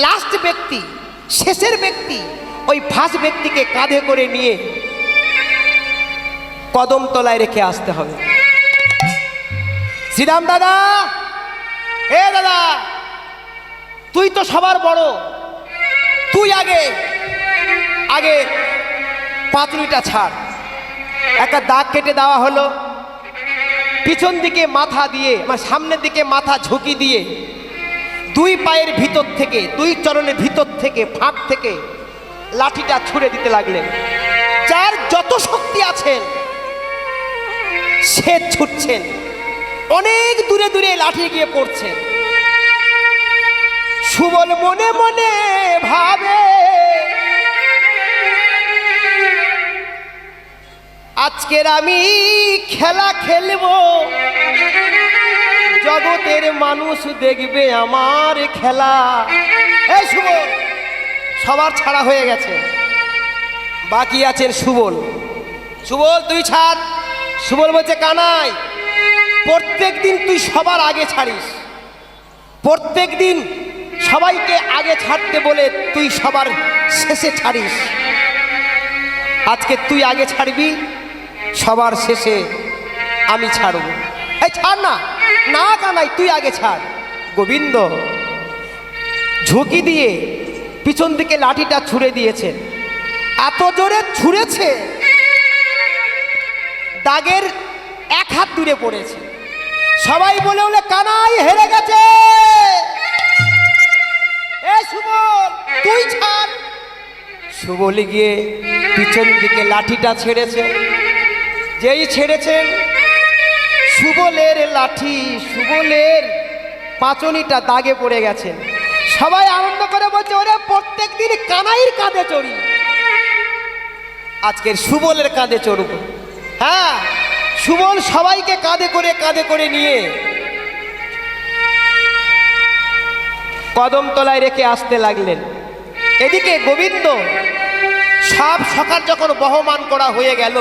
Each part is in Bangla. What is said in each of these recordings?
লাস্ট ব্যক্তি, শেষের ব্যক্তি, ওই ফার্স্ট ব্যক্তিকে কাঁধে করে নিয়ে কদম তলায় রেখে আসতে হবে। শ্রীরাম দাদা! এ দাদা! তুই তো সবার বড়। তুই আগে আগে পাতুরিটা ছাড়। একটা দাগ কেটে দেওয়া হলো। পিছন দিকে মাথা দিয়ে মানে সামনের দিকে মাথা ঝুঁকি দিয়ে দুই পায়ের ভিতর থেকে, দুই চরণের ভিতর থেকে, ফাঁক থেকে লাঠিটা ছুঁড়ে দিতে লাগলেন। যার যত শক্তি আছেন, সে ছুটছেন। অনেক দূরে দূরে লাঠি গিয়ে পড়ছেন। সুবল মনে মনে ভাবে, আজকের আমি খেলা খেলব। জগতের মানুষ দেখবে আমার খেলা। এই সুবল সবার ছাড়া হয়ে গেছে। বাকি আছেন সুবল সুবল তুই ছাড়। সুবল বলছে, কানাই প্রত্যেক দিন তুই সবার আগে ছাড়িস। প্রত্যেক দিন সবাইকে আগে ছাড়তে বলে তুই সবার শেষে ছাড়িস। আজকে তুই আগে ছাড়বি, সবার শেষে আমি ছাড়ব। এই ছাড় না। না কানাই তুই আগে ছাড়। গোবিন্দ ঝুঁকি দিয়ে পিছন দিকে লাঠিটা ছুঁড়ে দিয়েছেন এত জোরে ছুঁড়েছে, দাগের এক হাত দূরে পড়েছে। সবাই বলে বলে কানাই হেরে গেছে! এ তুই ছাড়। সুবলি গিয়ে পিছন দিকে লাঠিটা ছেড়েছে। যেই ছেড়েছেন সুবলের লাঠি, সুবলের পাঁচনিটা দাগে পড়ে গেছে। সবাই আনন্দ করে বলছে, ওরে প্রত্যেক দিন কানাইয়ের কাঁধে চড়ি। আজকের সুবলের কাঁধে চড়ব। হ্যাঁ সুবল সবাইকে কাঁধে করে কাঁধে করে নিয়ে কদম তলায় রেখে আসতে লাগলেন। এদিকে গোবিন্দ সব সকাল যখন বহমান করা হয়ে গেল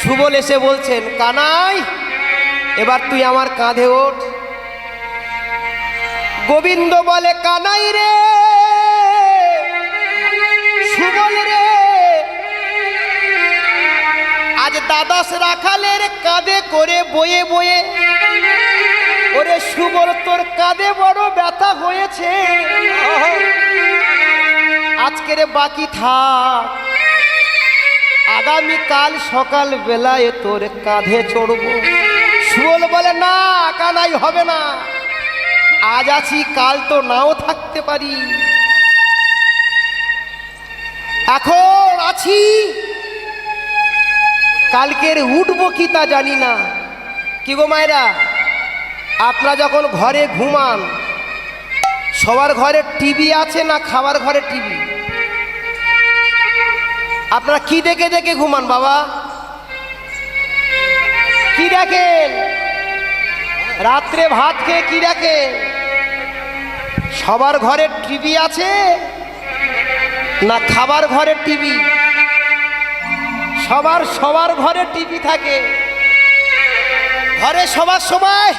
সুবল এসে বলছেন, কানাই, এবার তুই আমার কাঁধে ওঠ। গোবিন্দ বলে, কানাই রে, সুবল রে, আজ দাদাস রাখালের কাঁধে করে বয়ে বয়ে, ওরে সুবল, তোর কাঁধে বড় ব্যথা হয়েছে। আজকের বাকি থাক। আগামীকাল সকাল বেলায় তোর কাঁধে চড়ব। সুবল বলে, না, কানাই হবে না। আজ আছি, কাল তো নাও থাকতে পারি। এখন আছি। কালকের উঠবো কি তা জানি না। কি গো মায়েরা, আপনারা যখন ঘরে ঘুমান, সবার ঘরে টিভি আছে না খাবার ঘরে টিভি? আপনারা কি দেখে দেখে ঘুমান, বাবা? কি দেখেন? রাত্রে ভাত খেয়ে কি দেখেন? সবার ঘরে টিভি আছে? না খাবার ঘরে টিভি? সবার সবার ঘরে টিভি থাকে। ঘরে সবার সময়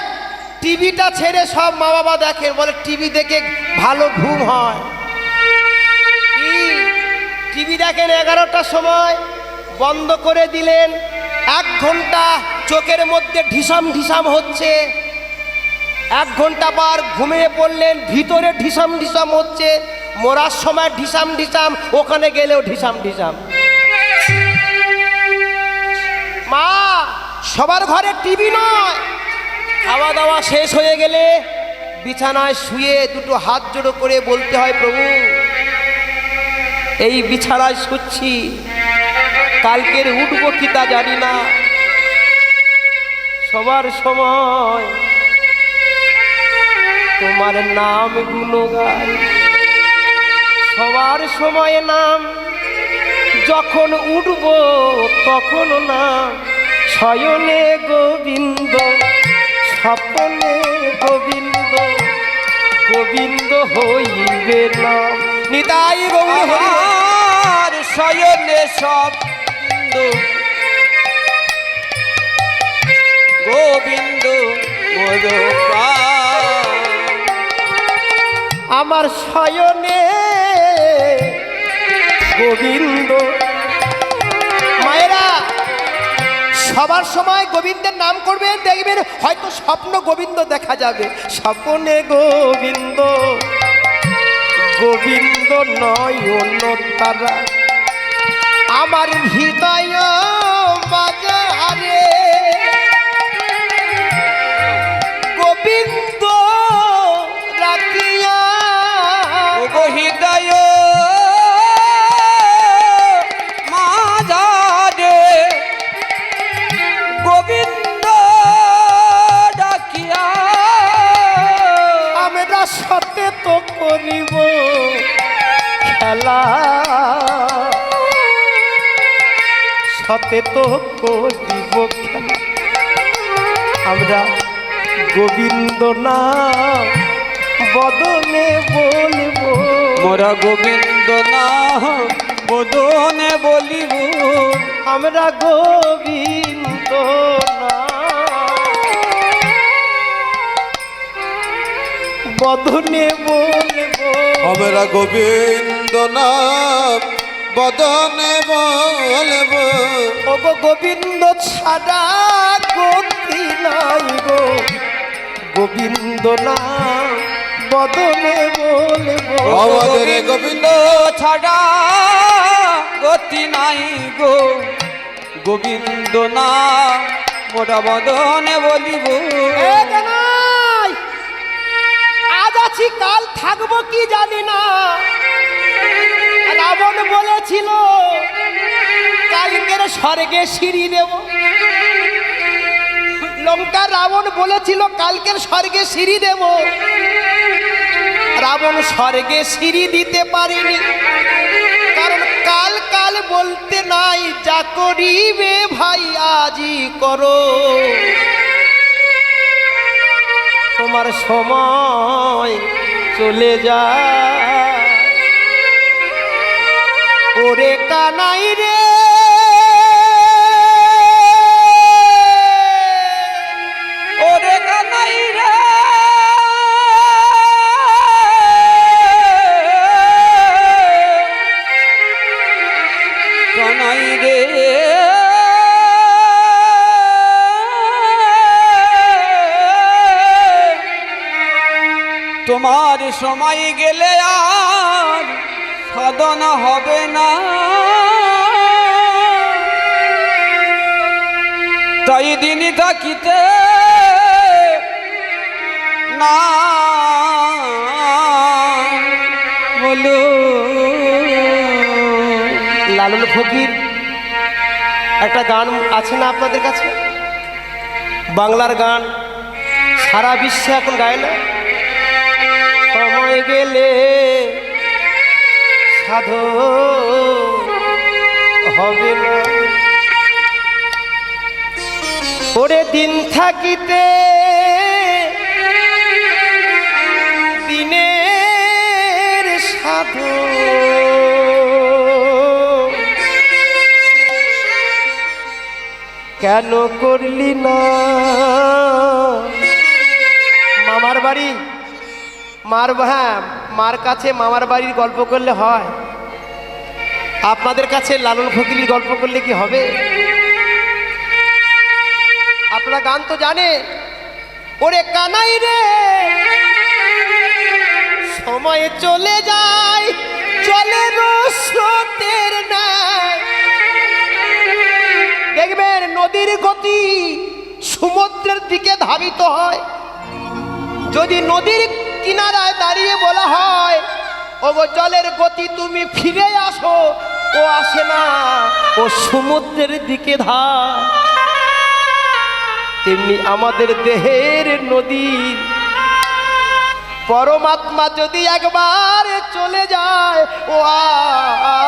টিভিটা ছেড়ে সব মা বাবা দেখেন, বলে টিভি দেখে ভালো ঘুম হয়। টিভি দেখেন এগারোটার সময়। বন্ধ করে দিলেন। এক ঘণ্টা চোখের মধ্যে ঢিসাম ঢিসাম হচ্ছে। এক ঘণ্টা পর ঘুমিয়ে পড়লেন, ভিতরে ঢিসাম ঢিসাম হচ্ছে। মরার সময় ঢিসাম ঢিসাম, ওখানে গেলেও ঢিসাম ঢিসাম। মা, সবার ঘরে টিভি নয়। খাওয়া দাওয়া শেষ হয়ে গেলে বিছানায় শুয়ে দুটো হাত জোড়ো করে বলতে হয়, প্রভু এই বিছানায় শুচ্ছি। কালকের উঠবো কি তা জানি না। সবার সময় তোমার নাম গুণগান। সবার সময় নাম যখন উঠব তখন না শয়নে গোবিন্দ, স্বপনে গোবিন্দ। গোবিন্দ হইবে নাম। নিতাই গৌর শয়নে সব গোবিন্দ আমার শয়নে গোবিন্দ। মায়েরা, সবার সময় গোবিন্দের নাম করবেন, দেখবেন হয়তো স্বপ্ন গোবিন্দ দেখা যাবে। স্বপ্নে গোবিন্দ গোবিন্দ নয় অন্য তারা আমার হৃদয় বাজারে গোবিন্দ রাখিয়া। হৃদয় মাঝারে। গোবিন্দ ডাকিয়া। আমরা সাথে তো করিব খেলা সাথে তো করিব খেলা আমরা গোবিন্দ না বদলে বলব। মোরা গোবিন্দ না বোধনে বলিব। আমরা গোবিন্দ না বদনে বলব। আমরা গোবিন্দ নাম বদনে বলব ওগো গোবিন্দ ছাড়া গতি নাই গো। গোবিন্দ না বদনে বলব। আমাদের গোবিন্দ ছাড়া গতি নাই গো। গোবিন্দ না মোরা বদনে বলিব। আজ আছি কাল থাকব কি জানি না। রাবণ বলেছিল, কালকের স্বর্গে সিঁড়ি দেব। লঙ্কা রাবণ বলেছিল, কালকের স্বর্গে সিঁড়ি দেব। রাবণ স্বর্গে সিঁড়ি দিতে পারেনি। কারণ কাল কাল বলতে নাই, যা করিবে ভাই আজি করো। তোমার সময় চলে যায়। রে। কানাই রে। কানাই রে। তোমার সময় গেলে দিনই থাকিতে না বলো। লালন ফকির, একটা গান আছে না আপনাদের কাছে? বাংলার গান সারা বিশ্বে এখন গায় না? সময় গেলে সাধু হবে না। ওরে দিন থাকিতে, দিনের সাধু। কেন করলি না? মামার বাড়ি? মার হ্যাঁ মার কাছে মামার বাড়ির গল্প করলে হয়। আপনাদের কাছে লালন ফকিরির গল্প করলে কি হবে? গান তো জানে। ওরে কানাই রে। সময় চলে যায় চলে স্রোতের ন্যায়। দেখবেন নদীর গতি সমুদ্রের দিকে ধাবিত হয়। যদি নদীর কিনারায় দাঁড়িয়ে বলা হয় ও গো জলের গতি তুমি ফিরে আসো, ও আসে না, ও সমুদ্রের দিকে ধার তেমনি আমাদের দেহের নদীর পরমাত্মা যদি একবার চলে যায়, ও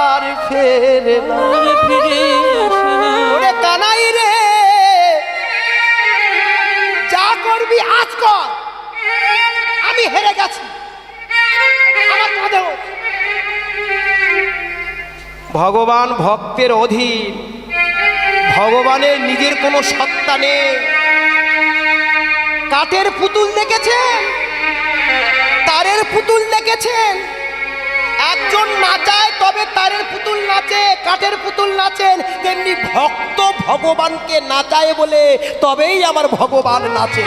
আর ফেরে ফিরে কানাই রে, যা করবি আজ কর। আমি হেরে গেছি। ভগবান ভক্তের অধীন, ভগবানের নিজের কোনো সত্তা নেই। কাঠের পুতুল দেখেছেন? তারের পুতুল দেখেছেন? একজন নাচায়, তবে তারের পুতুল নাচে, কাঠের পুতুল নাচেন। তেমনি ভক্ত ভগবানকে নাচায় বলে তবেই আমার ভগবান নাচে।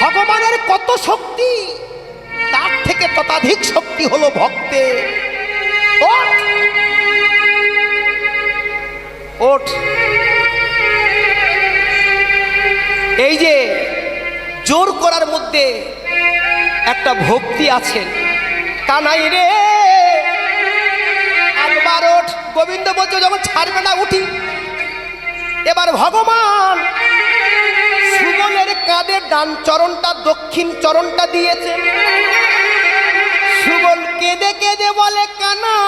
ভগবানের কত শক্তি? তার থেকে ততাধিক শক্তি হলো ভক্তে ওঠ এই যে জোর করার মধ্যে একটা ভক্তি আছে। কানাই রে। একবার ওঠ। গোবিন্দ বলছে, যখন ছাড়বে না, উঠি। এবার ভগবান সুবলের কাঁধে ডান চরণটা, দক্ষিণ চরণটা দিয়েছে। সুবল কেঁদে কেঁদে বলে কানাই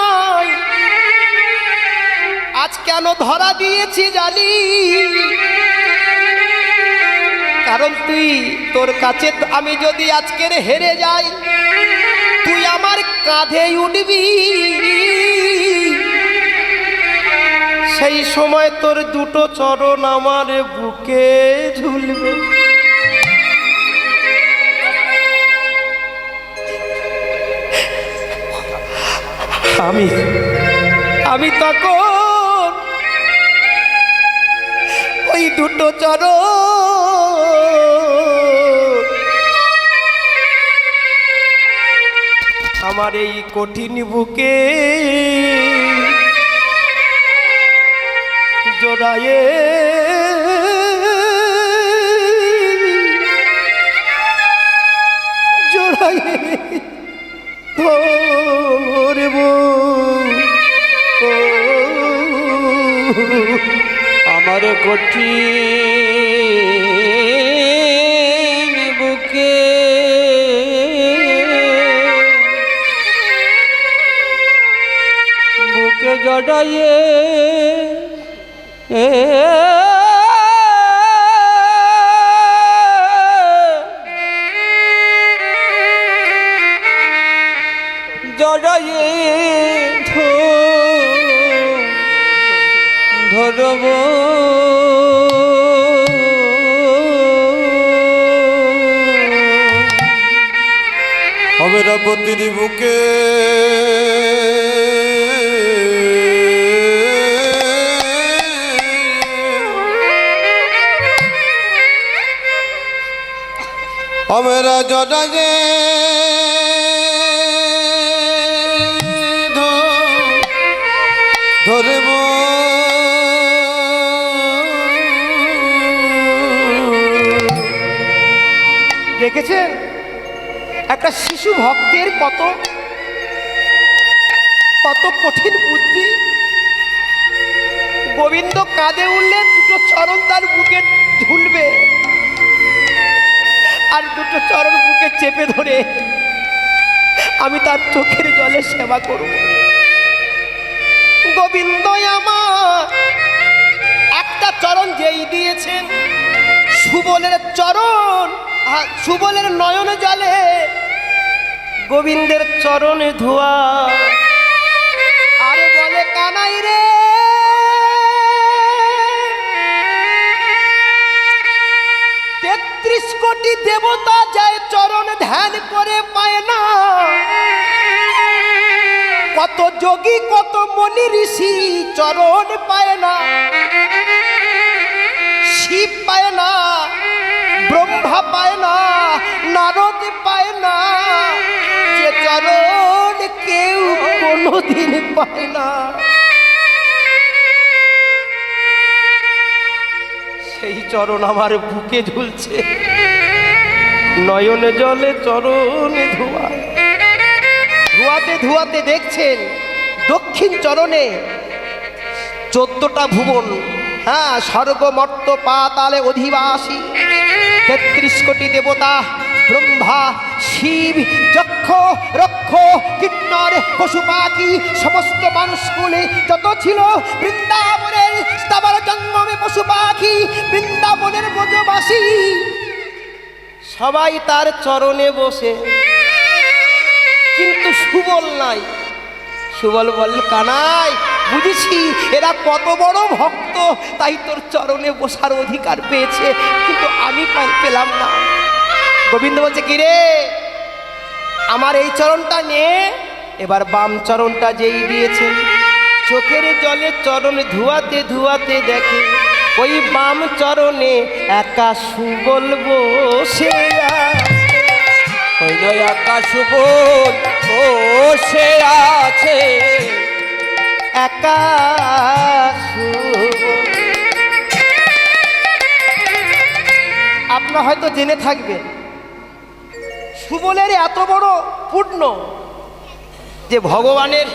কেন ধরা দিয়েছি জানি? কারণ তুই তোর কাছে আমি যদি আজকের হেরে যাই, তুই আমার কাঁধে উঠবি। সেই সময় তোর দুটো চরণ আমার বুকে ঝুলবে। আমি আমি তখন দুটো চরণ আমার এই কঠিন বুকে জোড়ায়ে জোড়ায়ে ধরব। ও আমার কঠিন বুকে। বুকে জড়াইয়ে জড়াইয়ে ধরব। অমেরাবতীর বুকে। অমেরা জটাগে ধরব। দেখেছেন? একটা শিশু ভক্তের কত কত কঠিন বুদ্ধি। গোবিন্দ কাঁধে উঠলে দুটো চরণ তার বুকে ঝুলবে আর দুটো চরণ বুকে চেপে ধরে আমি তার চোখের জলে সেবা করব। গোবিন্দ একটা চরণ যেই দিয়েছেন, সুবলের চরণ সুবলের নয়ন জলে। গোবিন্দের চরণে ধোয়া। আরে বলে কানাই রে। তেত্রিশ কোটি দেবতা যায় চরণ ধ্যান করে পায় না। কত যোগী, কত মনি ঋষি চরণ পায় না। শিব পায় না। ব্রহ্মা পায় না, নারদ পায় না, যে চরণ কেউ কোনোদিন পায় না। সেই চরণ আমার বুকে ঝুলছে, নয়নে জলে চরণে ধোয়া। ধোয়াতে ধোয়াতে দেখছেন, দক্ষিণ চরণে চোদ্দটা ভুবন হ্যাঁ স্বর্গ মর্ত পাতালে অধিবাসী। তেত্রিশ কোটি দেবতা, ব্রহ্মা, শিব, যক্ষ, রক্ষ, কিন্নর, পশু পাখি, সমস্ত মানুষগুলি যত ছিল বৃন্দাবনের স্থাবর জঙ্গমে পশু পাখি, বৃন্দাবনের ব্রজবাসী। সবাই তার চরণে বসে। কিন্তু সুবল নাই। সুবল বল, কানাই বুঝেছি, এরা কত বড় ভক্ত, তাই তোর চরণে বসার অধিকার পেয়েছে, কিন্তু আমি পেলাম না গোবিন্দ বলছে কি রে আমার এই চরণটা নে, এবার বাম চরণটা যেই দিয়েছে, চোখের জলে চরণ ধুয়াতে ধুয়াতে দেখে, ওই বাম চরণে একা সুবল বসে আছে। ওই নয় আকাশ বল বসে আছে একা হয়তো জেনে থাকবেন, সুবলের এত বড় পূর্ণ যে ভগবানের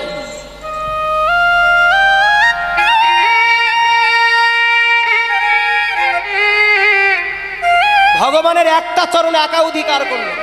ভগবানের একটা চরণে একা অধিকার করলেন